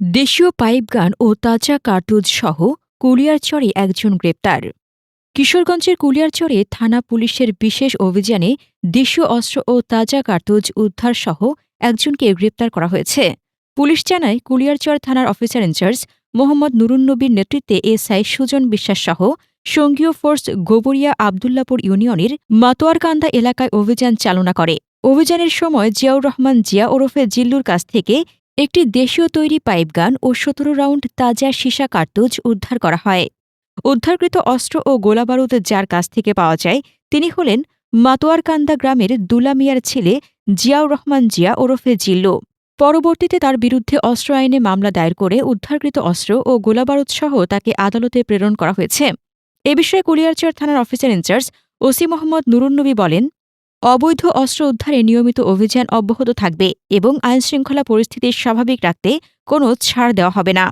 দেশীয় পাইপগান ও তাজা কার্তুজ সহ কুলিয়ারচরে একজন গ্রেপ্তার। কিশোরগঞ্জের কুলিয়ারচরে থানা পুলিশের বিশেষ অভিযানে দেশীয় অস্ত্র ও তাজা কার্তুজ উদ্ধার সহ একজনকে গ্রেপ্তার করা হয়েছে। পুলিশ জানায় কুলিয়ারচর থানার অফিসার ইনচার্জ মোহাম্মদ নুরুন্নবীর নেতৃত্বে এসআই সুজন বিশ্বাস সহ সঙ্গীয় ফোর্স গোবরিয়া আবদুল্লাপুর ইউনিয়নের মাতোয়ারকান্দা এলাকায় অভিযান চালনা করে। অভিযানের সময় জিয়াউর রহমান জিয়া ওরফে জিল্লুর কাছ থেকে একটি দেশীয় তৈরি পাইপগান ও সতেরো রাউন্ড তাজা সীসা কার্তুজ উদ্ধার করা হয়। উদ্ধারকৃত অস্ত্র ও গোলাবারুদ যার কাছ থেকে পাওয়া যায়, তিনি হলেন মাতোয়ারকান্দা গ্রামের দুলা মিয়ার ছেলে জিয়াউর রহমান জিয়া ওরফে জিল্লু। পরবর্তীতে তার বিরুদ্ধে অস্ত্র আইনে মামলা দায়ের করে উদ্ধারকৃত অস্ত্র ও গোলাবারুদ সহ তাকে আদালতে প্রেরণ করা হয়েছে। এ বিষয়ে কুলিয়ারচর থানার officer incharge OC Mohammad Nurunnabi বলেন অবৈধ অস্ত্র উদ্ধারে নিয়মিত অভিযান অব্যাহত থাকবে এবং আইনশৃঙ্খলা পরিস্থিতি স্বাভাবিক রাখতে কোনো ছাড় দেওয়া হবে না।